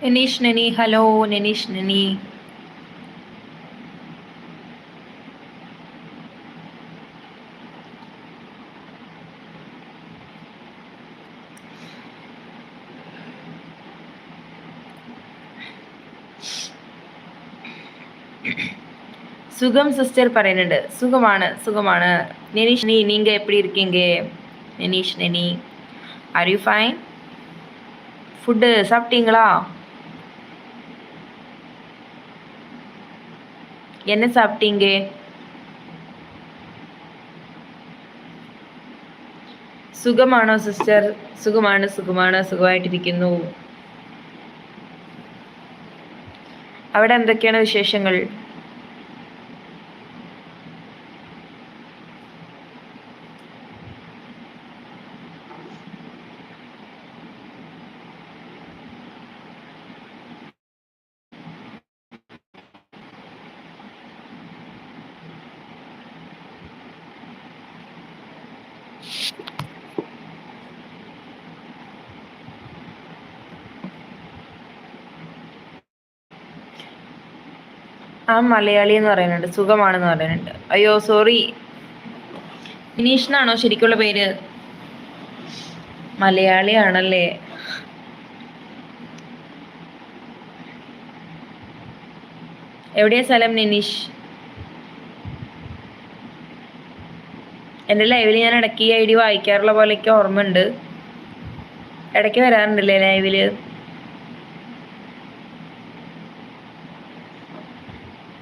நினிஷ் நனி ஹலோ நினிஷ் நனி சுகம் சிஸ்டர் பறையனண்டு சுகமான சுகமான நினிஷ்னி நீங்கள் எப்படி இருக்கீங்க நினிஷ் நெனி ஆர் யூ ஃபைன் ஃபுட்டு சாப்பிட்டீங்களா என்ன சாப்பிட்டீங்க സുഖമാണോ സിസ്റ്റർ സുഖമാണ് സുഖമാണ് സുഖമായിട്ടിരിക്കുന്നു അവിടെ എന്തൊക്കെയാണ് വിശേഷങ്ങൾ ആ മലയാളി എന്ന് പറയുന്നുണ്ട് സുഖമാണെന്ന് പറയുന്നുണ്ട്. അയ്യോ സോറി വിനീഷ് ശരിക്കുള്ള പേര്? മലയാളിയാണല്ലേ. എവിടെയാ സ്ഥലം നിനീഷ്? എന്റെ ലൈവിൽ ഞാൻ ഇടയ്ക്ക് ഈ ഐ ഡി വായിക്കാറുള്ള പോലെയൊക്കെ ഓർമ്മയുണ്ട്. ഇടയ്ക്ക് വരാറുണ്ടല്ലേ ലൈവിൽ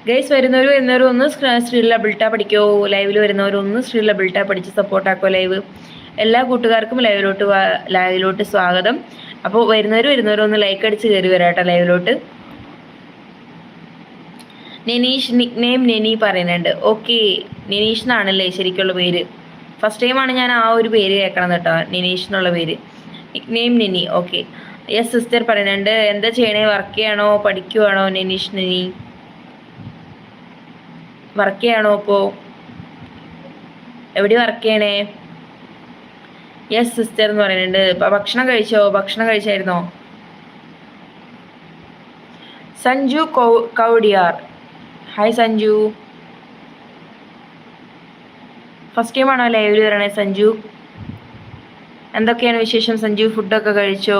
ഗൈസ് വരുന്നവർ വരുന്നവർ ഒന്ന് ശ്രീല ബിൾട്ട പഠിക്കോ? ലൈവിൽ വരുന്നവർ ഒന്ന് ശ്രീല ബിൾട്ട പഠിച്ച് സപ്പോർട്ടാക്കോ ലൈവ് എല്ലാ കൂട്ടുകാർക്കും ലൈവിലോട്ട് ലൈവിലോട്ട് സ്വാഗതം. അപ്പോൾ വരുന്നവർ വരുന്നവർ ഒന്ന് ലൈക്ക് അടിച്ച് കയറി വരാട്ടോ ലൈവിലോട്ട് നെനീഷ് നിക് നെയിം നെനി പറയുന്നുണ്ട്. ഓക്കെ നെനീഷ് എന്നാണല്ലേ ശരിക്കുള്ള പേര്? ഫസ്റ്റ് ടൈമാണ് ഞാൻ ആ ഒരു പേര് കേൾക്കണം കേട്ടോ. നിനീഷ് എന്നുള്ള പേര്. Name Nini okay yes sister പറയുന്നുണ്ട്. എന്താ ചെയ്യണേ? വർക്ക് ചെയ്യണോ? പഠിക്കുവാണോ? നിനീഷ് നിനി വർക്ക് ചെയ്യണോ ഇപ്പോൾ എവിടെ വർക്ക് ചെയ്യണേ? യെസ് സിസ്റ്റർ എന്ന് പറയുന്നുണ്ട്. ഭക്ഷണം കഴിച്ചോ? ഭക്ഷണം കഴിച്ചായിരുന്നോ? സഞ്ജു കൗ കൗഡിയാർ ഹായ് സഞ്ജു. ഫസ്റ്റ് ടൈം ടൈമാണോ ലൈവിൽ വരണേ സഞ്ജു? എന്തൊക്കെയാണ് വിശേഷം സഞ്ജു? ഫുഡൊക്കെ കഴിച്ചോ?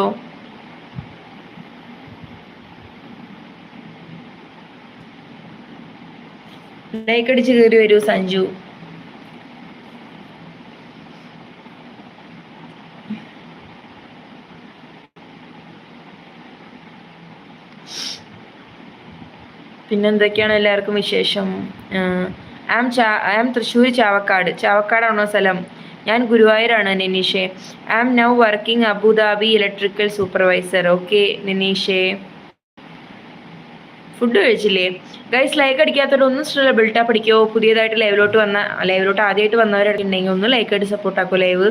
അടിച്ച് കയറി വരൂ സഞ്ജു. പിന്നെന്തൊക്കെയാണ് എല്ലാവർക്കും വിശേഷം? ആം ചാ ആം തൃശ്ശൂർ ചാവക്കാട് ചാവക്കാടാണോ സ്ഥലം? ഞാൻ ഗുരുവായൂരാണ് നിനീഷെ. I'm now working Abu Dhabi electrical supervisor okay നിനീഷേ. Food കഴിച്ചില്ലേ? ഗൈസ് ലൈക്ക് അടിക്കാത്തവർ ഒന്നും ഇഷ്ടമല്ല. ബിൽട്ടാ അടിക്കോ? പുതിയതായിട്ട് ലൈവിലോട്ട് വന്ന ലൈവിലോട്ട് ആദ്യമായിട്ട് വന്നവരുണ്ടെങ്കിൽ ഒന്ന് ലൈക്ക് ആയിട്ട് സപ്പോർട്ട് ആക്കോ ലൈവ്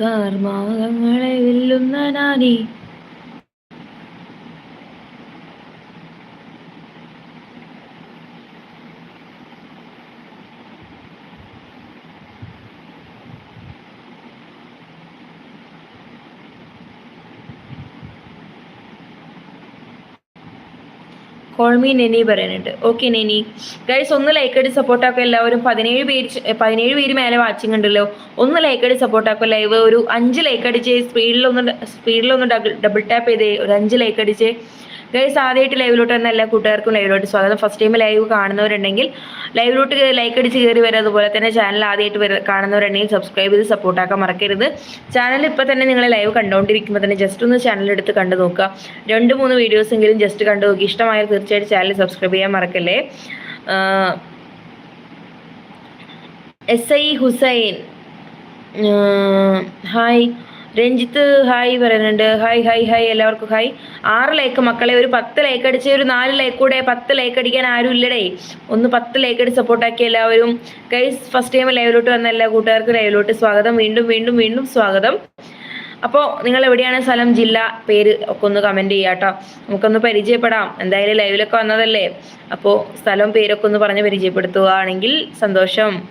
കാർമാകങ്ങളെ വെല്ലുന്ന നാനി കോൾമി നെനി പറയുന്നുണ്ട് ഓക്കെ നെനി ഗൈസ് ഒന്ന് ലൈക്ക് അടി സപ്പോർട്ട് ആക്കുക എല്ലാവരും. പതിനേഴ് പേര് പതിനേഴ് പേര് മേലെ വാച്ചിങ് ഉണ്ടല്ലോ. ഒന്ന് ലൈക്ക് അടി സപ്പോർട്ട് ആക്കുക ലൈവ് ഒരു അഞ്ച് ലൈക്ക് അടിച്ച് സ്പീഡിലൊന്ന് സ്പീഡിലൊന്ന് ഡബിൾ ടാപ്പ് ചെയ്തേ. ഒരു അഞ്ച് ലൈക്ക് അടിച്ച് ഗൈസ് ആദ്യമായിട്ട് ലൈവിലോട്ട് തന്നെ എല്ലാ കൂട്ടുകാർക്കും ലൈവിലോട്ട് സ്വാഗതം. ഫസ്റ്റ് ടൈം ലൈവ് കാണുന്നവരുണ്ടെങ്കിൽ ലൈവിലോട്ട് ലൈക്ക് അടിച്ച് കയറി വരും. അതുപോലെ തന്നെ ചാനൽ ആദ്യമായിട്ട് വര കാണുന്നവരുണ്ടെങ്കിൽ സബ്സ്ക്രൈബ് ചെയ്ത് സപ്പോർട്ടാക്കാൻ മറക്കരുത്. ചാനൽ ഇപ്പോൾ തന്നെ നിങ്ങൾ ലൈവ് കണ്ടുകൊണ്ടിരിക്കുമ്പോൾ തന്നെ ജസ്റ്റ് ഒന്ന് ചാനൽ എടുത്ത് കണ്ടു നോക്കുക. രണ്ട് മൂന്ന് വീഡിയോസ് എങ്കിലും ജസ്റ്റ് കണ്ടു നോക്കി ഇഷ്ടമായാൽ തീർച്ചയായിട്ടും ചാനൽ സബ്സ്ക്രൈബ് ചെയ്യാൻ മറക്കല്ലേ? S I Hussain hi Ranjith hi പറയുന്നുണ്ട്. ഹായ് ഹായ് ഹായ് എല്ലാവർക്കും ഹായ്. ആറ് ലൈക്ക് മക്കളെ ഒരു പത്ത് ലൈക്ക് അടിച്ച് ഒരു നാല് ലൈക്ക് കൂടെ പത്ത് ലൈക്ക് അടിക്കാൻ ആരും ഇല്ലടേ. ഒന്ന് പത്ത് ലൈക്ക് അടിച്ച് സപ്പോർട്ടാക്കി എല്ലാവരും. ഗൈസ് ഫസ്റ്റ് ടൈം ലൈവിലോട്ട് വന്ന എല്ലാ കൂട്ടുകാർക്കും ലൈവിലോട്ട് സ്വാഗതം. വീണ്ടും വീണ്ടും വീണ്ടും സ്വാഗതം. അപ്പോൾ നിങ്ങൾ എവിടെയാണ് സ്ഥലം ജില്ല പേര് ഒക്കെ ഒന്ന് കമന്റ് ചെയ്യാം കേട്ടോ. നമുക്കൊന്ന് പരിചയപ്പെടാം. എന്തായാലും ലൈവിലൊക്കെ വന്നതല്ലേ? അപ്പോൾ സ്ഥലവും പേരൊക്കെ ഒന്ന് പറഞ്ഞ് പരിചയപ്പെടുത്തുകയാണെങ്കിൽ സന്തോഷം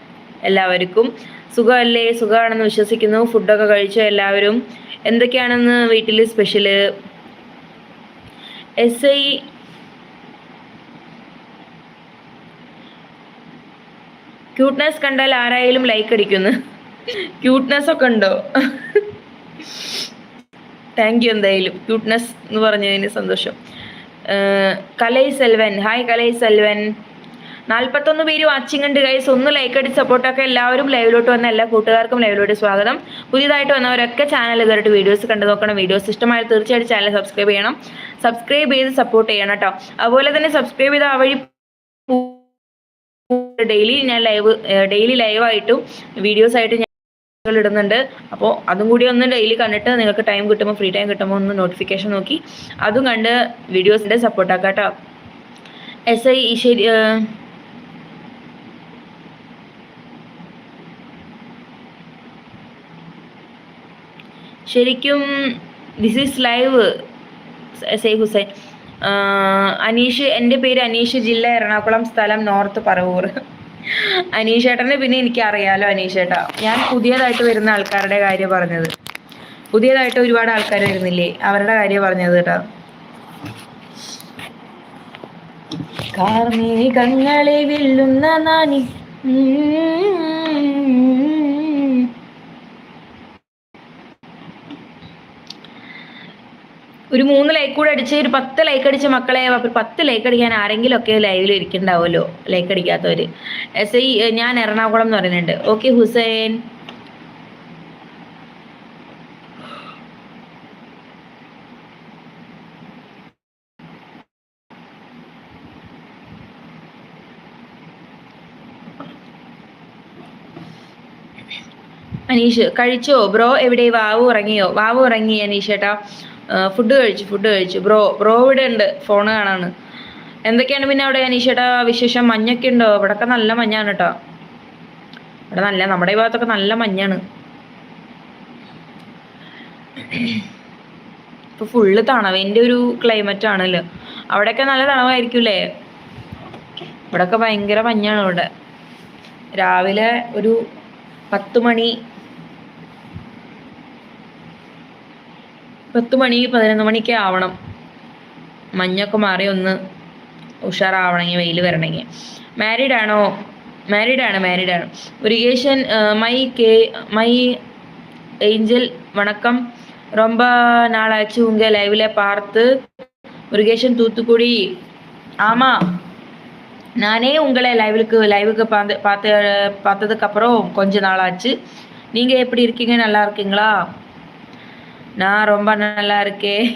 എല്ലാവർക്കും. സുഖമല്ലേ? സുഖമാണെന്ന് വിശ്വസിക്കുന്നു. ഫുഡൊക്കെ കഴിച്ചോ എല്ലാവരും? എന്തൊക്കെയാണെന്ന് വീട്ടിൽ സ്പെഷ്യൽ എസ് ഐ ക്യൂട്ട്നെസ് കണ്ടാൽ ആരായാലും ലൈക്ക് അടിക്കുന്നു. ക്യൂട്ട്നെസ് ഒക്കെ ഉണ്ടോ? താങ്ക് യു എന്തായാലും. ക്യൂട്ട്നെസ് എന്ന് പറഞ്ഞതിന് സന്തോഷം. കലൈ സെൽവൻ. ഹായ് കലൈ സെൽവൻ. നാൽപ്പത്തൊന്ന് പേര് വാച്ചിങ് ഉണ്ട് ഗൈസ് ഒന്ന് ലൈക്ക് അടിച്ച് സപ്പോർട്ടൊക്കെ എല്ലാവരും ലൈവിലോട്ട് വന്ന എല്ലാ കൂട്ടുകാർക്കും ലൈവിലോട്ട് സ്വാഗതം. പുതിയതായിട്ട് വന്നവരൊക്കെ ചാനൽ ഇതായിട്ട് വീഡിയോസ് കണ്ടു നോക്കണം. വീഡിയോസ് ഇഷ്ടമായാൽ തീർച്ചയായിട്ടും ചാനൽ സബ്സ്ക്രൈബ് ചെയ്യണം. സബ്സ്ക്രൈബ് ചെയ്ത് സപ്പോർട്ട് ചെയ്യണം കേട്ടോ അതുപോലെ തന്നെ സബ്സ്ക്രൈബ് ചെയ്ത ആ വഴി ഡെയിലി ഞാൻ ലൈവ് ഡെയിലി ലൈവായിട്ടും വീഡിയോസ് ആയിട്ട് ഞാൻ ഇടുന്നുണ്ട്. അപ്പോൾ അതും കൂടി ഒന്ന് ഡെയിലി കണ്ടിട്ട് നിങ്ങൾക്ക് ടൈം കിട്ടുമ്പോൾ ഫ്രീ ടൈം കിട്ടുമ്പോൾ ഒന്ന് നോട്ടിഫിക്കേഷൻ നോക്കി. അതും കണ്ട് വീഡിയോസിന്റെ സപ്പോർട്ടാക്കാം കേട്ടോ എസ് ഐ ശരി ശരിക്കും this is live I Hussain Aneesh എന്റെ പേര് അനീഷ് ജില്ല എറണാകുളം സ്ഥലം നോർത്ത് പറവൂർ. അനീഷ് ഏട്ടനെ പിന്നെ എനിക്ക് അറിയാലോ അനീഷ് ഞാൻ പുതിയതായിട്ട് വരുന്ന ആൾക്കാരുടെ കാര്യം പറഞ്ഞത്. പുതിയതായിട്ട് ഒരുപാട് ആൾക്കാർ വരുന്നില്ലേ അവരുടെ കാര്യം പറഞ്ഞത് കേട്ടോ. കാർമേഘങ്ങളെ വെല്ലുന്ന നാനി ഒരു മൂന്ന് ലൈക്ക് കൂടെ അടിച്ച് ഒരു പത്ത് ലൈക്ക് അടിച്ച മക്കളെ ഒരു പത്ത് ലൈക്ക് അടിക്കാൻ ആരെങ്കിലും ഒക്കെ ലൈവിൽ ഇരിക്കണ്ടാവുമല്ലോ ലൈക്ക് അടിക്കാത്തവര്. എസ് ഐ ഞാൻ എറണാകുളം എന്ന് പറയുന്നുണ്ട്. ഓക്കെ ഹുസൈൻ. അനീഷ് കഴിച്ചോ? ബ്രോ എവിടെ? വാവു ഉറങ്ങിയോ? വാവു ഉറങ്ങി അനീഷ് ഏട്ടാ. ഫുഡ് കഴിച്ചു ഫുഡ് കഴിച്ചു. ബ്രോ ബ്രോ ഇവിടെ ഉണ്ട് ഫോൺ കാണാണ്. എന്തൊക്കെയാണ് പിന്നെ അവിടെ അനീഷേട്ടാ വിശേഷം? മഞ്ഞൊക്കെ ഉണ്ടോ? ഇവിടൊക്കെ നല്ല മഞ്ഞാണ് കേട്ടോ. ഇവിടെ നല്ല നമ്മുടെ ഈ ഭാഗത്തൊക്കെ നല്ല മഞ്ഞാണ്. ഇപ്പൊ ഫുള്ള് തണവിന്റെ ഒരു ക്ലൈമറ്റ് ആണല്ലോ. അവിടെയൊക്കെ നല്ല തണവായിരിക്കൂലേ ഇവിടൊക്കെ ഭയങ്കര മഞ്ഞാണ് ഇവിടെ രാവിലെ ഒരു പത്ത് മണി പത്ത് മണി പതിനൊന്ന് മണിക്ക് ആവണം മഞ്ഞൊക്കെ മാറി ഒന്ന് ഉഷാറാവണമെങ്കിൽ വെയിൽ വരണമെങ്കിൽ മാരീഡ് ആണോ മാരീഡ് ആണ് മാരീഡ് ആണ് മുരുകേശൻ മൈ കേ മൈ ഏഞ്ചൽ വണക്കം ரொம்ப நாளாச்சு உங்க லைவ்ல பார்த்து முருகேசன் தூத்துக்குடி ஆமா நானே உங்களை லைவுக்கு லைவுக்கு பார்த்து பார்த்து பார்த்ததுக்கப்புறம் கொஞ்ச நாள் ஆச்சு நீங்கள் எப்படி இருக்கீங்க நல்லா இருக்கீங்களா நான் ரொம்ப நல்லா இருக்கேன்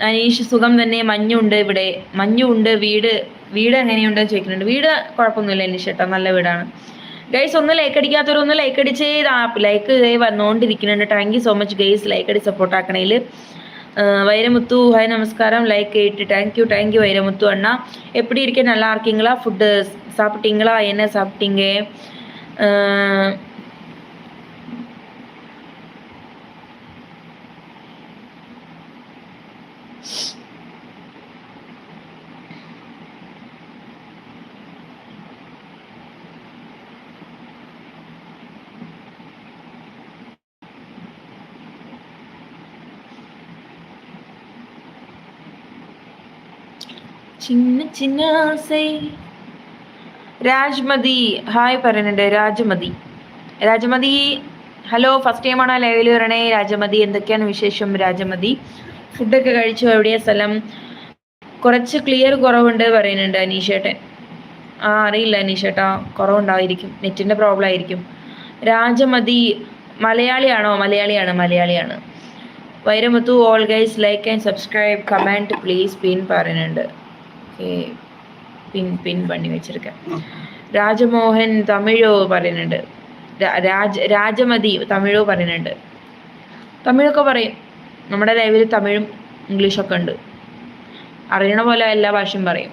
അനീഷ് സുഖം തന്നെ മഞ്ഞുണ്ട് ഇവിടെ മഞ്ഞുണ്ട് വീട് വീട് എങ്ങനെയുണ്ടെന്ന് ചോദിക്കുന്നുണ്ട് വീട് കുഴപ്പമൊന്നുമില്ല അനീഷ് ചേട്ടാ നല്ല വീടാണ് ഗൈസ് ഒന്ന് ലൈക്ക് അടിക്കാത്തവരൊന്ന് ലൈക്ക് അടിച്ച് like വന്നുകൊണ്ടിരിക്കുന്നുണ്ട് thank you so much guys like അടി സപ്പോർട്ട് ആക്കണേൽ வைரமுத்து ஹாய் நமஸ்காரம் like eight thank you thank you Vairamuthu அண்ணா எப்படி இருக்கே நல்லா இருக்கீங்களா ஃபுட்டு சாப்பிட்டீங்களா என்ன சாப்பிட்டீங்க அஹ், ചിന്ന ஆசை രാജ്മതി ഹായ് പറയുന്നുണ്ട്. Rajamathi. Rajamathi hello first time ആണോ ലൈവിൽ വരണേ? രാജമതി എന്തൊക്കെയാണ് വിശേഷം? രാജമതി ഫുഡൊക്കെ കഴിച്ചു? എവിടെയാ സ്ഥലം? കുറച്ച് ക്ലിയർ കുറവുണ്ട് പറയുന്നുണ്ട് അനീഷേട്ടൻ. ആ അറിയില്ല അനീഷേട്ടാ കുറവുണ്ടായിരിക്കും. നെറ്റിന്റെ പ്രോബ്ലം ആയിരിക്കും. രാജമതി മലയാളിയാണോ? മലയാളിയാണ് മലയാളിയാണ്. Vairamuthu all guys like and subscribe comment please pin പറയുന്നുണ്ട്. പിൻ പിൻ പണി വെച്ചിരിക്കാം രാജമോഹൻ തമിഴോ പറയുന്നുണ്ട് രാ- രാജ രാജമതി തമിഴോ പറയുന്നുണ്ട് തമിഴൊക്കെ പറയും നമ്മുടെ ലൈവിൽ തമിഴും ഇംഗ്ലീഷൊക്കെ ഉണ്ട് അറിയണ പോലെ എല്ലാ ഭാഷയും പറയും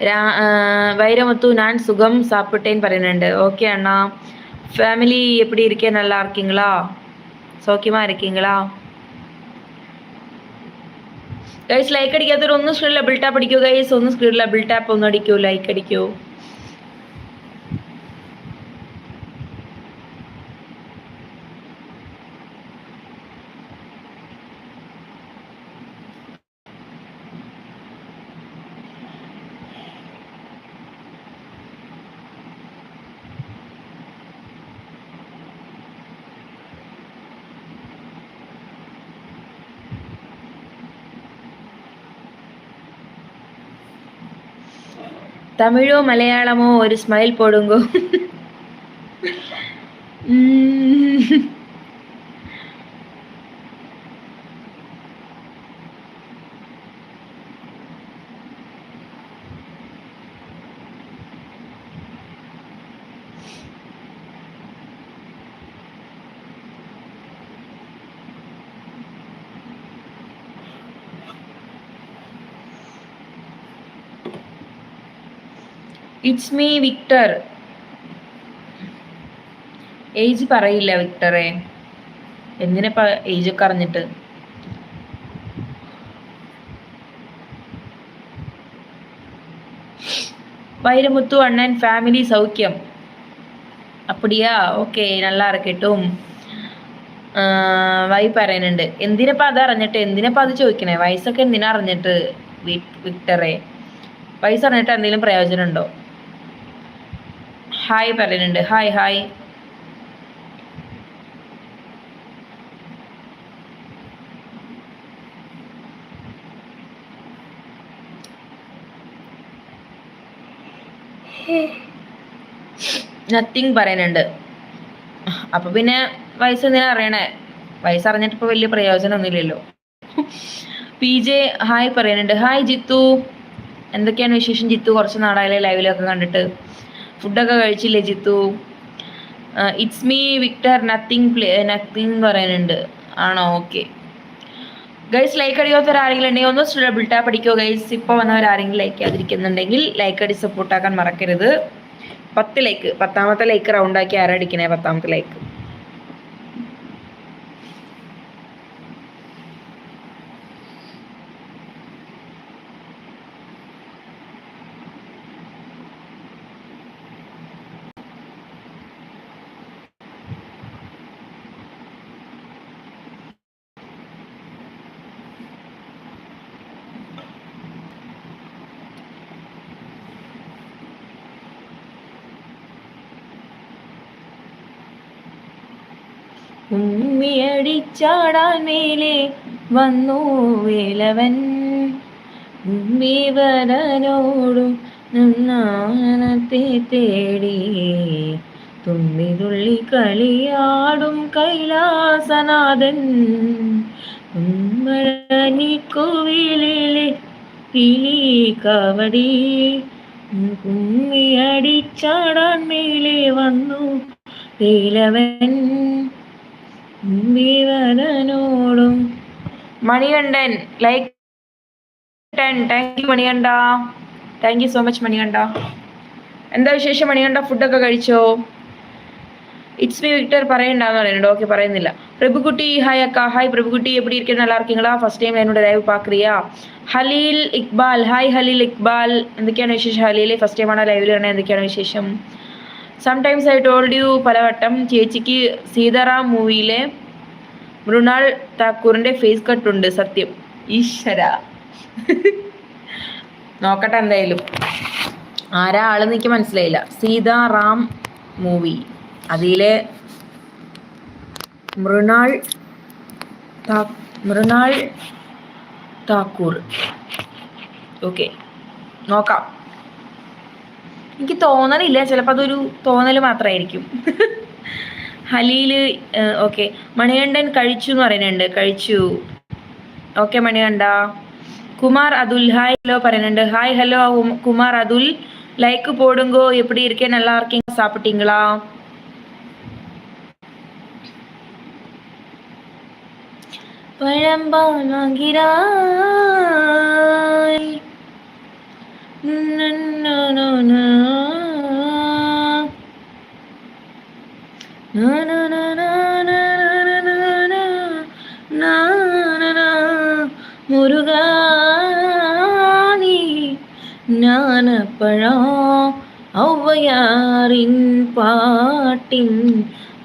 രാ- ആ, வைரமுத்து நான் சுகம் சாப்பிட்டேன் പറയുന്നുണ്ട് ஓகே அண்ணா ஃபேமிலி எப்படி இருக்கே நல்லா இருக்கீங்களா சௌக்கியமா இருக்கீங்களா ഗൈസ് ലൈക്ക് അടിക്കാത്തവർ ഒന്ന് സ്ക്രീനിൽ ബിൽട്ടാപ്പ് ടാപ്പ് അടിക്കൂ ഗൈസ് ഒന്ന് സ്ക്രീനിൽ ബിൽട്ടാപ്പ് ടാപ്പ് ഒന്ന് അടിക്കൂ ലൈക്ക് അടിക്കൂ. തമിഴോ മലയാളമോ ഒരു സ്മൈൽ പോടുങ്കോ? ഇറ്റ്സ് മീ വിക്ടർ ഏജ് പറയില്ല വിക്ടറെ എന്തിനാ ഏജ് ഒക്കെ അറിഞ്ഞിട്ട്? വൈരമുത്തു അണ്ണൻ ഫാമിലി സൗഖ്യം. അപ്പടിയാ? ഓക്കെ നല്ല ഇറക്കട്ടും വൈ പറയുന്നുണ്ട് എന്തിനപ്പ അത് അറിഞ്ഞിട്ട് എന്തിനപ്പ അത് ചോദിക്കണേ? വയസ്സൊക്കെ എന്തിനാ അറിഞ്ഞിട്ട് വിക്ടറെ വയസ്സ് അറിഞ്ഞിട്ട് എന്തെങ്കിലും പ്രയോജനം ഉണ്ടോ ഹായ് പറയുന്നുണ്ട്. Hi hi. നത്തിങ് പറയുന്നുണ്ട്. അപ്പൊ പിന്നെ വയസ്സ് എന്തിനാ അറിയണേ? വയസ്സ് ഇപ്പൊ വലിയ പ്രയോജനമൊന്നുമില്ലല്ലോ. പി ജെ ഹായ് പറയുന്നുണ്ട്. ഹായ് ജിത്തു. എന്തൊക്കെയാണ് വിശേഷം ജിത്തു? കുറച്ച് നാളായാലേ ലൈവിലൊക്കെ കണ്ടിട്ട്. ഫുഡൊക്കെ കഴിച്ചില്ലേ Jithu? It's me Victor nothing play nothing പറയുന്നുണ്ട്. ആണോ? ഓക്കെ ഗൈസ് ലൈക്ക് അടിക്കാത്തവർ ആരെങ്കിലും ഉണ്ടെങ്കിൽ ഒന്ന് ഡബിൾ ടാപ്പ് അടിക്കോ ഗൈസ് ഇപ്പോൾ വന്നവർ ആരെങ്കിലും ലൈക്ക് ചെയ്യാതിരിക്കുന്നുണ്ടെങ്കിൽ ലൈക്ക് അടി സപ്പോർട്ടാക്കാൻ മറക്കരുത്. പത്ത് ലൈക്ക് പത്താമത്തെ ലൈക്ക് റൗണ്ടാക്കി ആരടിക്കണേ പത്താമത്തെ ലൈക്ക് ഉമ്മിയടിച്ചാടാൻ മേലെ വന്നു വേലവൻ ഉമ്മിവരനോടും നന്നാനത്തെ തേടി തുമ്മിതുള്ളി കളിയാടും കൈലാസനാഥൻ. ഉമ്മഴനിക്കോവിലെ കിളി കവടി കുമ്മിയടിച്ചാടാൻ മേലെ വന്നു വേലവൻ വിവരനോടും Manikandan like ten thank you Manikanda thank you so much Manikanda എന്താ വിശേഷം മണികണ്ഠ ഫുഡൊക്കെ കഴിച്ചോ ഇറ്റ്സ് മീ വിക്ടർ പറയണ്ടെന്ന് പറയുന്നുണ്ട് ഓക്കെ പറയുന്നില്ല പ്രഭുക്കുട്ടി ഹായ് അക്ക ഹായ് പ്രഭുക്കുട്ടി எப்படி இருக்கு நல்லா இருக்கீங்களா ஃபர்ஸ்ட் டைம் என்னோட லைவ் பார்க்குறியா ഹലീൽ ഇക്ബാൽ ഹായ് ഹലീൽ ഇക്ബാൽ എന്തൊക്കെയാണ് വിശേഷം ഹലീൽ ഫസ്റ്റ് ടൈമാണ് ലൈവിൽ കാണാൻ എന്തൊക്കെയാണ് വിശേഷം സംടൈംസ് ഐ ടോൾഡ് യു പലവട്ടം ചേച്ചിക്ക് സീതാറാം മൂവിയിലെ മൃണാൾ താക്കൂറിന്റെ ഫേസ് കട്ട് ഉണ്ട് സത്യം. ഈശ്വര. നോക്കട്ടെ എന്തായാലും. ആരാ ആൾ എനിക്ക് മനസ്സിലായില്ല. സീതാറാം മൂവി. അതിലെ മൃണാൾ മൃണാൾ താക്കൂർ. ഓക്കെ നോക്കാം. എനിക്ക് തോന്നലില്ല ചിലപ്പോൾ അതൊരു തോന്നൽ മാത്രമായിരിക്കും ഹലീല് ഓക്കെ മണികണ്ഠൻ കഴിച്ചു എന്ന് പറയുന്നുണ്ട് കഴിച്ചു okay Manikanda Kumar Atul hi hello പറയുന്നുണ്ട് hi hello Kumar Atul like போடுங்கோ எப்படி இருக்கேன் நல்லா இருக்கீங்க சாப்பிட்டீங்களா பழம்பால் வாங்கிறாய் മുരുകാനി ഔവയാറിൻ പാട്ടിൻ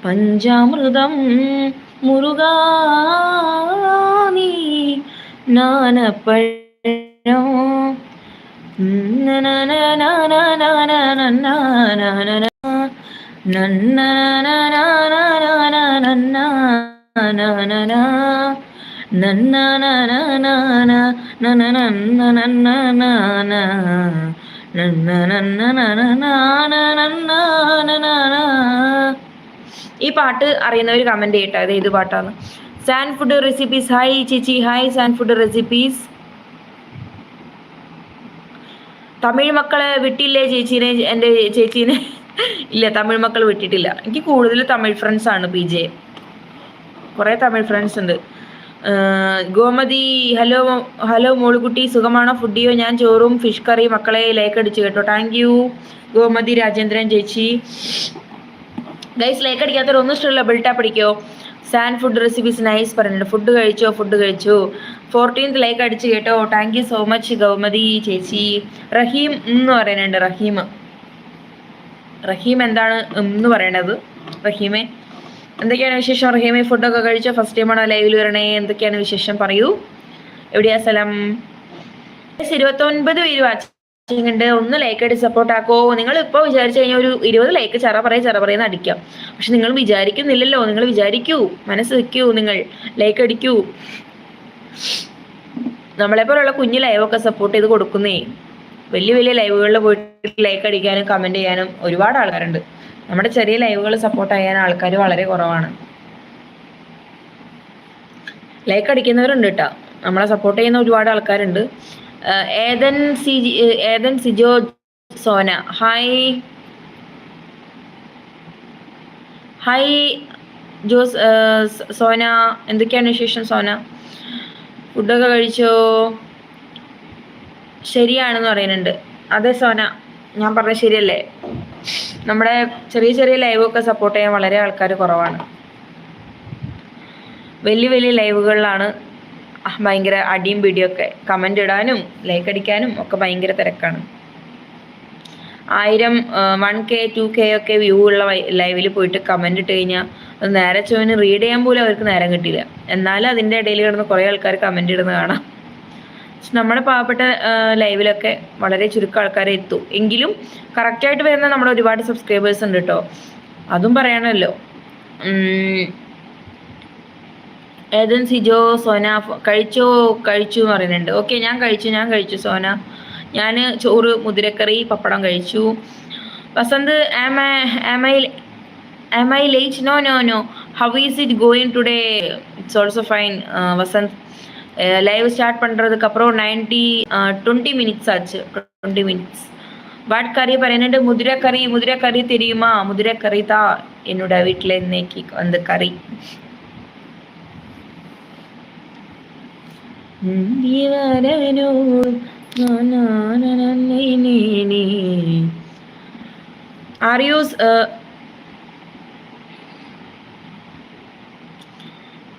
പഞ്ചാമൃതം മുരുകാനി ജ്ഞാനപ്പഴം ഈ പാട്ട് അറിയുന്നവർ കമന്റ് ചെയ്യട്ടെ. അത് ഏത് പാട്ടാണ്? സാൻഡ് ഫുഡ് റെസിപ്പീസ് ഹായ് ചേച്ചി hi sand food recipes Tamil മക്കളെ വിട്ടില്ലേ ചേച്ചീനെ? എന്റെ ചേച്ചീനെ ഇല്ല തമിഴ് മക്കൾ വിട്ടിട്ടില്ല. എനിക്ക് കൂടുതൽ തമിഴ് ഫ്രണ്ട്സ് ആണ് പി ജെ. കുറേ തമിഴ് ഫ്രണ്ട്സ് ഉണ്ട്. ഗോമതി ഹലോ ഹലോ മോളുകുട്ടി സുഖമാണോ? ഫുഡിയോ ഞാൻ ചോറും ഫിഷ് കറി മക്കളെ ലൈക്ക് അടിച്ചു കേട്ടോ. താങ്ക് യു ഗോമതി രാജേന്ദ്രൻ ചേച്ചി. ഗൈസ് ലേക്ക് അടിക്കാത്തവരൊന്നും ഇഷ്ടമല്ല. ബിൽട്ടാ അടിക്കോ? സാൻഡ് ഫുഡ് റെസിപ്പീസ് നൈസ് പറഞ്ഞിട്ട് ഫുഡ് കഴിച്ചോ? ഫുഡ് കഴിച്ചു. ഫോർട്ടീൻത്ത് ലൈക്ക് അടിച്ചു കേട്ടോ. Thank you so much Gomathi ചേച്ചി. റഹീം എന്ന് പറയുന്നുണ്ട്. റഹീം. റഹീം എന്താണ് എന്ന് പറയണത്? റഹീമേ എന്തൊക്കെയാണ് വിശേഷം? റഹീമേ ഫുഡൊക്കെ കഴിച്ചോ? ഫസ്റ്റ് ടൈമാണോ ലൈവിൽ വരണേ? എന്തൊക്കെയാണ് വിശേഷം? പറയൂ. എവിടെയാ സ്ഥലം? ഇരുപത്തൊൻപത് പേര് വാച്ചിങ്ങുണ്ട് ഒന്ന് ലൈക്ക് അടി സപ്പോർട്ട് ആക്കോ. നിങ്ങൾ ഇപ്പോൾ വിചാരിച്ചു കഴിഞ്ഞാൽ ഒരു ഇരുപത് ലൈക്ക് ചെറ പറയും ചെറ പറയുന്ന അടിക്കാം. പക്ഷെ നിങ്ങൾ വിചാരിക്കുന്നില്ലല്ലോ. നിങ്ങൾ വിചാരിക്കൂ. മനസ്സ് വെക്കൂ നിങ്ങൾ. ലൈക്ക് അടിക്കൂ. നമ്മളെ പോലുള്ള കുഞ്ഞു ലൈവൊക്കെ സപ്പോർട്ട് ചെയ്ത് കൊടുക്കുന്നേ. വലിയ വലിയ ലൈവുകളിൽ പോയിട്ട് ലൈക്ക് അടിക്കാനും കമന്റ് ചെയ്യാനും ഒരുപാട് ആൾക്കാരുണ്ട്. നമ്മുടെ ചെറിയ ലൈവുകൾ സപ്പോർട്ട് ചെയ്യാൻ ആൾക്കാർ വളരെ കുറവാണ്. ലൈക്ക് അടിക്കുന്നവരുണ്ട് കേട്ടോ നമ്മളെ സപ്പോർട്ട് ചെയ്യുന്ന ഒരുപാട് ആൾക്കാരുണ്ട്. Ethan C Ethan Sijo Sona. Hi. Hi Jose Sona. എന്തൊക്കെയാണ് വിശേഷം സോന? ഫുഡൊക്കെ കഴിച്ചോ? ശരിയാണെന്ന് പറയുന്നുണ്ട്. അതെ സോന. ഞാൻ പറഞ്ഞ ശരിയല്ലേ? നമ്മുടെ ചെറിയ ചെറിയ ലൈവൊക്കെ സപ്പോർട്ട് ചെയ്യാൻ വളരെ ആൾക്കാർ കുറവാണ്. വലിയ വലിയ ലൈവുകളിലാണ് ഭയങ്കര അടിയും ഒക്കെ കമന്റ് ഇടാനും ലൈക്ക് അടിക്കാനും ഒക്കെ ഭയങ്കര തിരക്കാണ്. ആയിരം വൺ കെ ടു കെ ഒക്കെ വ്യൂ ഉള്ള ലൈവിൽ പോയിട്ട് കമന്റ് ഇട്ട് കഴിഞ്ഞാൽ അത് നേരെ ചോദിന് റീഡ് ചെയ്യാൻ പോലും അവർക്ക് നേരം കിട്ടിയില്ല. എന്നാലും അതിന്റെ ഇടയിൽ കിടന്ന് കുറേ ആൾക്കാർ കമന്റ് ഇടുന്നത് കാണാം. നമ്മുടെ പാവപ്പെട്ട ലൈവിലൊക്കെ വളരെ ചുരുക്കം ആൾക്കാരെ എത്തു. എങ്കിലും കറക്റ്റായിട്ട് വരുന്ന നമ്മുടെ ഒരുപാട് സബ്സ്ക്രൈബേഴ്സ് ഉണ്ട് കേട്ടോ അതും പറയണമല്ലോ ഏതൻ സിജോ സോന കഴിച്ചോ കഴിച്ചു എന്ന് പറയുന്നുണ്ട് ഓക്കെ ഞാൻ കഴിച്ചു ഞാൻ കഴിച്ചു സോന ഞാൻ ചോറ് മുതിരക്കറി പപ്പടം കഴിച്ചു Vasanth am I am I am I late no no no how is it going today it's also fine Vasanth live start பண்ணுறதுக்கு அப்புறம் நைன்டி டுவெண்ட்டி மினிட்ஸ் ஆச்சு டுவெண்ட்டி மினிட்ஸ் வாட் கறி பன்னெண்டு முதிரை கறி முதிரை கறி தெரியுமா முதிரை கறி தான் என்னோட வீட்டில் இன்னைக்கு அந்த கறி ஆர் யூஸ்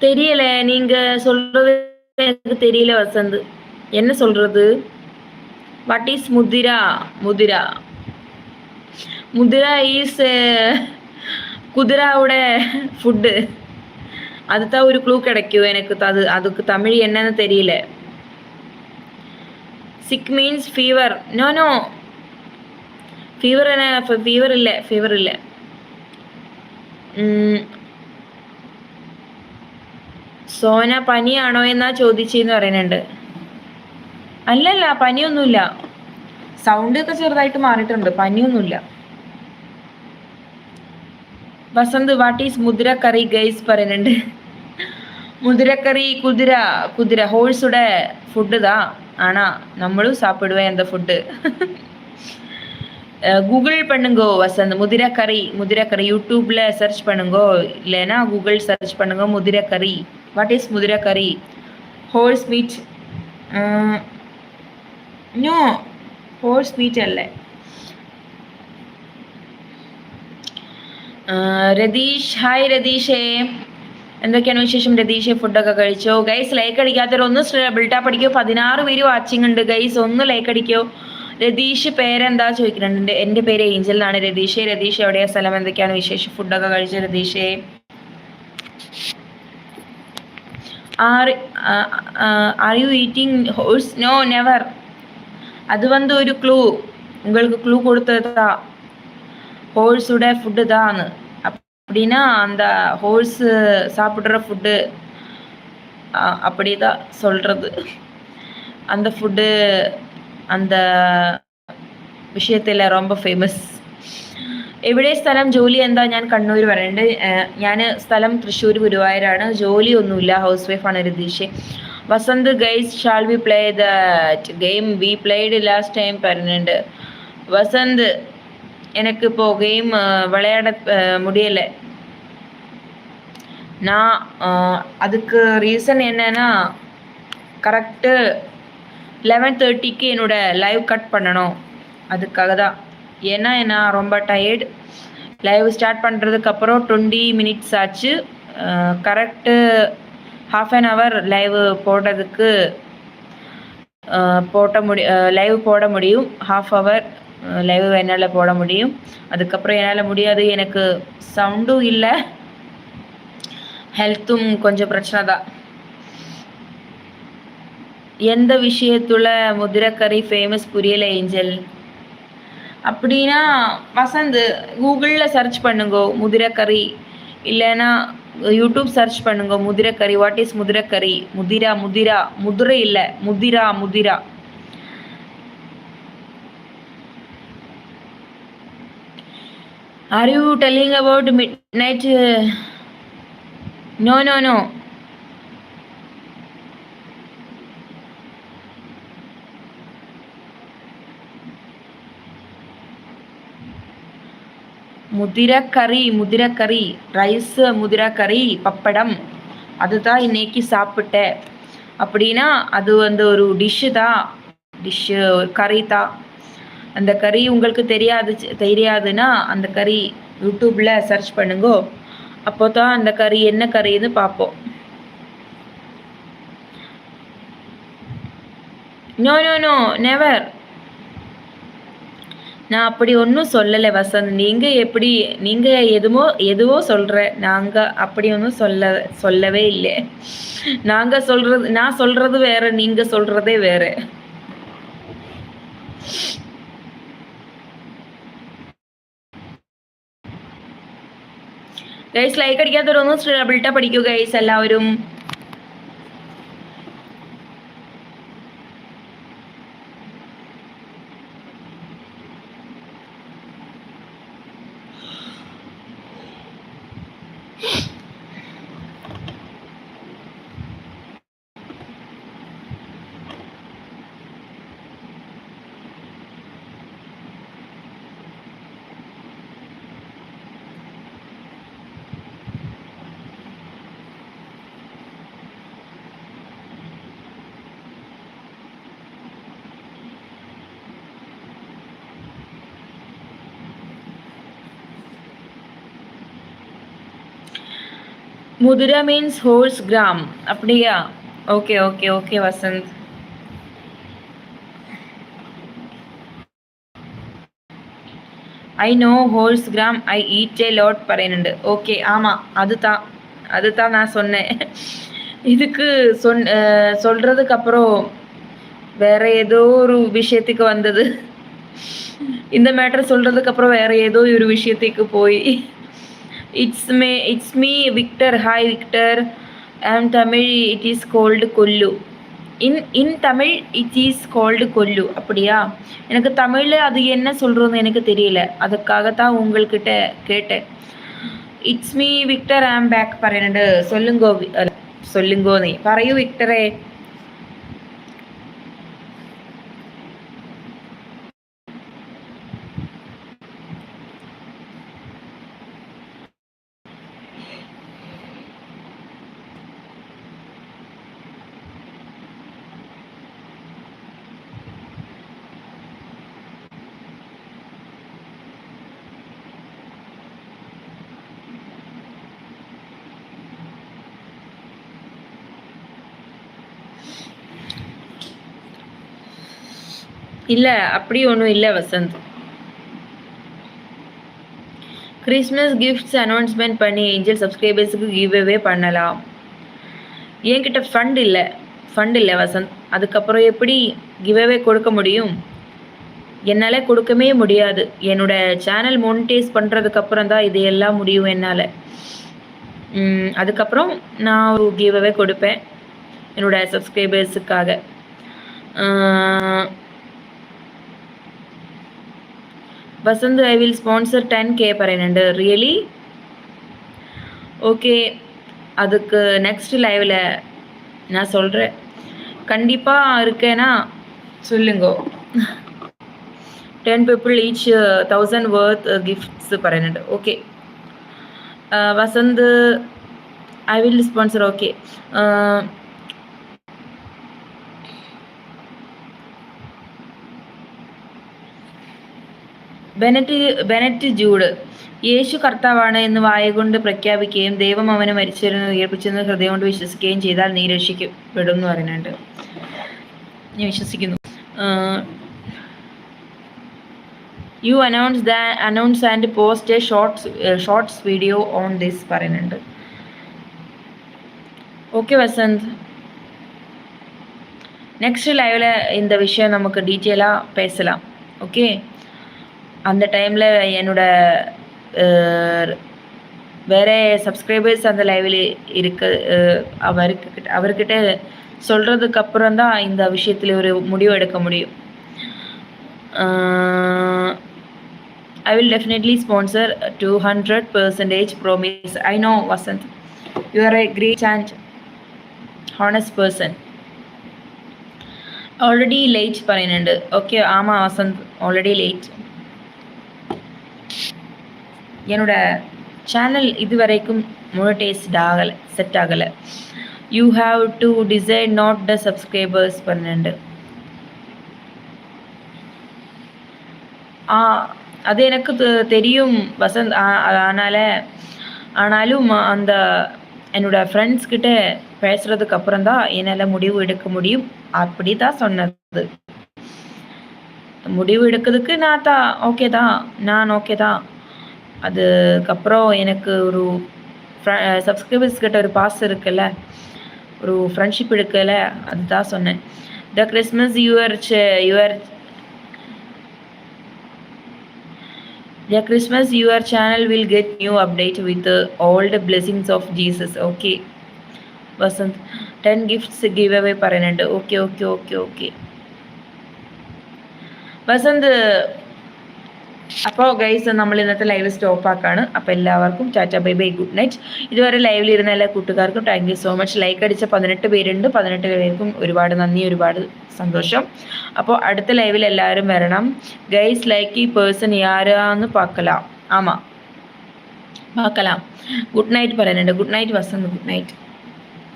தெரியல நீங்க சொல்றது எனக்கு தெரியல வசந்த் என்ன சொல்றது வாட் இஸ் முதிரா முதிரா முதிரா ஈஸ் குதிராவோட ஃபுட்டு அதுதான் ஒரு க்ளூ கிடைக்கும் எனக்கு அது அதுக்கு தமிழ் என்னன்னு தெரியல sick means fever no no fever என்ன ஃபீவர் இல்லை ஃபீவர் இல்லை സോന പനിയാണോ എന്നാ ചോദിച്ചെന്ന് പറയുന്നുണ്ട് അല്ലല്ല പനിയൊന്നുമില്ല സൗണ്ട് ഒക്കെ ചെറുതായിട്ട് മാറിയിട്ടുണ്ട് പനിയൊന്നുമില്ല വസന്ത് വാട്ട് ഈസ് മുതിരക്കറി ഗൈസ് പറയുന്നുണ്ട് முதிரக்கறி குதிரை குதிரை ஹோல்ஸோட ஃபுட்டு தான் ஆனால் நம்மளும் சாப்பிடுவேன் அந்த ஃபுட்டு கூகுள் பண்ணுங்கோ வசந்த் முதிரக்கறி முதிரக்கறி யூடியூப்ல சர்ச் பண்ணுங்கோ இல்லைன்னா கூகுள் சர்ச் பண்ணுங்க முதிரக்கறி வாட் இஸ் முதிரக்கறி ஹோல்ஸ் மீட் இன்னும் ஹோல்ஸ் மீட் அல்ல ரதீஷ் ஹாய் ரதீஷே എന്തൊക്കെയാണ് വിശേഷം? രതീഷ് ഫുഡൊക്കെ കഴിച്ചോ? ഗൈസ് ലൈക്ക് അടിക്കാത്തവരൊന്ന് ബിൽട്ടപ്പ് അടിക്കോ പതിനാറ് പേര് വാച്ചിങ് ഉണ്ട്. ഗൈസ് ഒന്ന് ലൈക്ക് അടിക്കോ. രതീഷ് പേരെന്താ ചോദിക്കുന്നുണ്ട്? എന്റെ പേര് ഏഞ്ചൽ എന്നാണ്. രതീഷ് രതീഷ് എവിടെയാ? സ്ഥലം എന്തൊക്കെയാണ് വിശേഷം? ഫുഡൊക്കെ കഴിച്ച രതീഷേ? Are are you eating horse no never അത് വന്ന് ഒരു ക്ലൂ നിങ്ങൾക്ക് ക്ലൂ കൊടുത്തതാ. ഹോഴ്സുടെ ഫുഡ് ഇതാന്ന്. அப்படின்னா அந்த ஹோல்ஸ் சாப்பிட்ற ஃபுட்டு அப்படி தான் சொல்கிறது அந்த ஃபுட்டு அந்த വിഷയത്തിലെ ரொம்ப ഫേമസ് എവിടെ സ്ഥലം ജോലി എന്താ ഞാൻ കണ്ണൂർ പറയണ്ട് ഞാൻ സ്ഥലം തൃശ്ശൂർ ഗുരുവായൂരാണ് ജോലി ഒന്നുമില്ല ഹൗസ് വൈഫാണ് Ratheesh Vasanth guys shall we play that game we played last time പറഞ്ഞിട്ടുണ്ട് வசந்த் எனக்கு இப்போ கேம் விளையாட முடியலை. நான் அதுக்கு ரீசன் என்னன்னா கரெக்டு லெவன் தேர்ட்டிக்கு என்னோடய லைவ் கட் பண்ணணும். அதுக்காக தான். ஏன்னா நான் ரொம்ப டயர்டு லைவ் ஸ்டார்ட் பண்ணுறதுக்கப்புறம் டுவெண்ட்டி மினிட்ஸ் ஆச்சு. Correct half an hour live போடுறதுக்கு போட்ட முடி லைவ் போட முடியும். ஹாஃப் ஹவர் லைவ் என்னால் போட முடியும். அதுக்கப்புறம் என்னால் முடியாது. எனக்கு சவுண்டும் இல்லை. ஹெல்த்தும் கொஞ்சம் பிரச்சனை தான். எந்த விஷயத்துல முதிரக்கறி ஃபேமஸ் புரியல ஏஞ்சல்? அப்படின்னா வசந்த் கூகுளில் சர்ச் பண்ணுங்க முதிரக்கறி. இல்லைன்னா யூடியூப் சர்ச் பண்ணுங்க முதிரக்கறி. What is முதிரக்கறி? முதிரா முதிரா. முதிரை இல்லை முதிரா முதிரா. Are you telling about midnight? Uh, no, no, no. முதிரக்கறி முதிரக்கறி ரைஸ் முதிரக்கறி பப்படம் அதுதான் இன்னைக்கு சாப்பிட்டேன் அப்படின்னா அது வந்து ஒரு டிஷ்ஷு தான் டிஷ்ஷு கறி தான் அந்த கறி உங்களுக்கு தெரியாது தெரியாதுன்னா அந்த கறி யூடியூப்பில் சர்ச் பண்ணுங்கோ. அப்போ தான் அந்த கறி என்ன கறின்னு பார்ப்போம். நோ நோ நோ நெவர் நான் அப்படி ஒன்றும் சொல்லலை வசந்த். நீங்கள் எப்படி நீங்கள் எதுவோ எதுவோ சொல்கிற நாங்கள் அப்படி ஒன்றும் சொல்ல சொல்லவே இல்லை. நாங்கள் சொல்கிறது நான் சொல்கிறது வேறு நீங்கள் சொல்கிறதே வேறு. ഗൈസ് ലൈക്ക് അടിക്കാത്തവരൊന്നും ഡബിൾട്ട പഠിക്കൂ ഗൈസ് എല്ലാവരും முதுரா மீன்ஸ் ஹோல்ஸ் கிராம் அப்படியா? Okay okay okay Vasanth. I know horse gram I eat a lot பறையனுண்டு okay ஆமாம் அதுதான். அதுதான் நான் சொன்னேன். இதுக்கு சொன் சொல்கிறதுக்கு அப்புறம் வேற ஏதோ ஒரு விஷயத்துக்கு வந்தது. இந்த மேட்டர் சொல்கிறதுக்கு அப்புறம் வேற ஏதோ ஒரு விஷயத்துக்கு போய் it's may it's me Victor hi Victor am Tamil it is cold கொல்லு in in Tamil it is cold கொல்லு அப்படியா எனக்கு தமிழில் அது என்ன சொல்கிறதுன்னு எனக்கு தெரியல அதுக்காக தான் உங்கள்கிட்ட கேட்டேன் it's me Victor am back പറയുന്നുണ്ട് സൊല്ലുങ്കോ സൊല്ലുങ്കോ നീ പറയൂ വിക്ടറെ இல்லை அப்படி ஒன்றும் இல்லை வசந்த். கிறிஸ்மஸ் கிஃப்ட்ஸ் அனௌன்ஸ்மெண்ட் பண்ணி ஏஞ்சல் சப்ஸ்கிரைபர்ஸுக்கு கிவ்அவே பண்ணலாம். என்கிட்ட ஃபண்ட் இல்லை. ஃபண்ட் இல்லை வசந்த். அதுக்கப்புறம் எப்படி கிவ்அவே கொடுக்க முடியும்? என்னால் கொடுக்கவே முடியாது. என்னோட சேனல் மோனிடைஸ் பண்ணுறதுக்கப்புறம் தான் இது எல்லாம் முடியும் என்னால். அதுக்கப்புறம் நான் ஒரு கிவ்அவே கொடுப்பேன். என்னோடய சப்ஸ்கிரைபர்ஸுக்காக Vasanth I will sponsor ten K பரேனண்டு really okay அதுக்கு நெக்ஸ்ட் லைவில் நான் சொல்கிறேன் கண்டிப்பாக இருக்கேன்னா சொல்லுங்க. Ten people each thousand worth gifts பரேனண்டு okay Vasanth I will sponsor okay Bennett Bennett Jude യേശു കർത്താവാണ് എന്ന് വായകൊണ്ട് പ്രഖ്യാപിക്കുകയും ദൈവം അവനെ മരിച്ചവരെന്ന് ഉയർപ്പിച്ചെന്ന് ഹൃദയം കൊണ്ട് വിശ്വസിക്കുകയും ചെയ്താൽ നീ രക്ഷിക്കപ്പെടും എന്ന് പറയുന്നുണ്ട് ഞാൻ വിശ്വസിക്കുന്നു you announce the announce and post a shorts shorts video on this പറയുന്നുണ്ട് ஓகே வசந்த் நெக்ஸ்ட் லைவில் இந்த விஷயம் நமக்கு டீட்டெயிலாக பேசலாம் ஓகே அந்த டைமில் என்னோட வேறு சப்ஸ்கிரைபர்ஸ் அந்த லைவில் இருக்க அவருக்கு அவர்கிட்ட சொல்கிறதுக்கு அப்புறம் தான் இந்த விஷயத்தில் ஒரு முடிவு எடுக்க முடியும் I will definitely sponsor two hundred percentage promise I know Vasanth you are a great and honest person already late പറയുന്നുണ്ട് ஓகே ஆமாம் வசந்த் ஆல்ரெடி லேட் என்னோட சேனல் இது வரைக்கும் மோனடைஸ்ட் ஆகலை செட் ஆகலை. You have to decide not the subscribers பண்ணுண்டு அது எனக்கு தெரியும் வசந்த் அதனால் ஆனாலும் அந்த என்னோட ஃப்ரெண்ட்ஸ் கிட்ட பேசுறதுக்கு அப்புறம் தான் என்னால் முடிவு எடுக்க முடியும். அப்படி தான் சொன்னது. முடிவு எடுக்கிறதுக்கு நான் தான் ஓகே தான் நான் ஓகே தான். அதுக்கப்புறம் எனக்கு ஒரு சப்ஸ்கிரைபர்ஸ் கிட்ட ஒரு பாஸ் இருக்குல்ல ஒரு ஃப்ரெண்ட்ஷிப் எடுக்கல அதுதான் சொன்னேன் the Christmas your your the Christmas your channel will get new update with all the blessings of Jesus okay Vasanth ten gifts give away പറയുന്നുണ്ട് okay okay okay okay Vasanth അപ്പോൾ guys നമ്മൾ ഇന്നത്തെ live stop ആക്കാണ്. അപ്പോൾ എല്ലാവർക്കും tata bye bye good night. ഇതുവരെ ലൈവിലിരുന്ന എല്ലാ കൂട്ടുകാർക്കും thank you so much like അടിച്ച പതിനെട്ട് പേരുണ്ട്. പതിനെട്ട് പേർക്കും ഒരുപാട് നന്ദി ഒരുപാട് സന്തോഷം. അപ്പോൾ അടുത്ത ലൈവിൽ എല്ലാവരും വരണം. ഗൈസ് ലൈക്ക് ഈ പേഴ്സൺ ആരാന്ന് പാക്കലാം. ആമാ. പാക്കലാം. ഗുഡ് നൈറ്റ് പറയുന്നുണ്ട് good night Vasanth good night.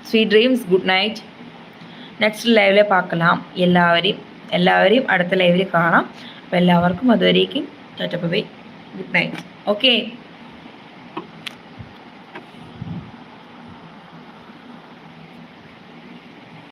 Sweet dreams good night. Next ലൈവിലെ പാക്കലാം. എല്ലാവരെയും എല്ലാവരെയും അടുത്ത ലൈവിൽ കാണാം. അപ്പോൾ എല്ലാവർക്കും അതുവരേക്കും tata bye good night okay